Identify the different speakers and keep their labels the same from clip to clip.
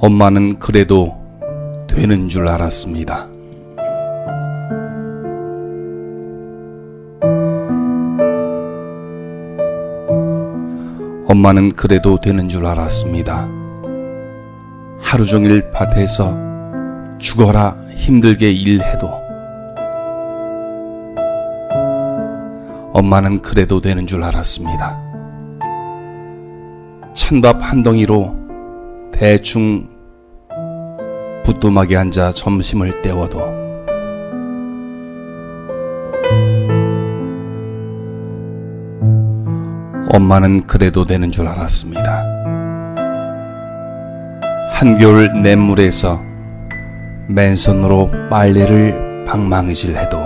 Speaker 1: 엄마는 그래도 되는 줄 알았습니다. 엄마는 그래도 되는 줄 알았습니다. 하루 종일 밭에서 죽어라 힘들게 일해도 엄마는 그래도 되는 줄 알았습니다. 찬밥 한 덩이로 대충 부뚜막에 앉아 점심을 때워도 엄마는 그래도 되는 줄 알았습니다. 한겨울 냇물에서 맨손으로 빨래를 방망이질 해도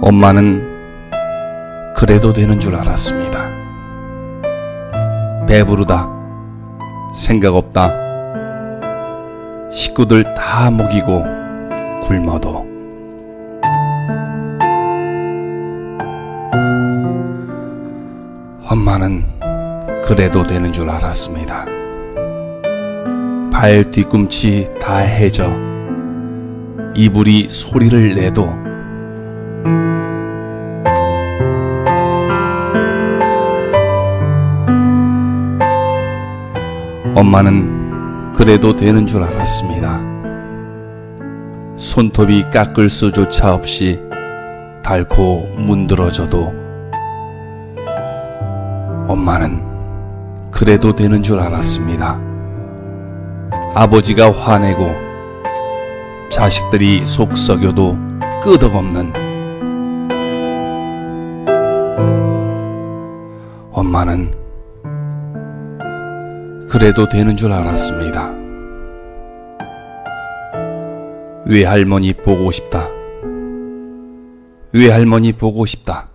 Speaker 1: 엄마는 그래도 되는 줄 알았습니다. 배부르다, 생각 없다, 식구들 다 먹이고 굶어도 엄마는 그래도 되는 줄 알았습니다. 발 뒤꿈치 다 해져 이불이 소리를 내도 엄마는 그래도 되는 줄 알았습니다. 손톱이 깎을 수조차 없이 닳고 문드러져도 엄마는 그래도 되는 줄 알았습니다. 아버지가 화내고 자식들이 속 썩여도 끄덕없는 엄마는 그래도 되는 줄 알았습니다. 외할머니 보고 싶다. 외할머니 보고 싶다.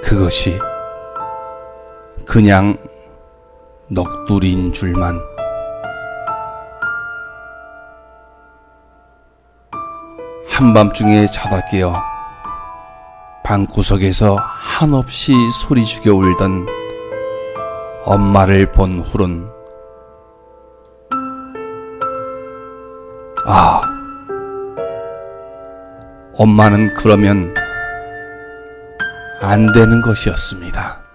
Speaker 1: 그것이 그냥 넋두리인 줄만 한밤중에 자다 깨어 방구석에서 한없이 소리 죽여 울던 엄마를 본 후론 아 엄마는 그러면 안 되는 것이었습니다.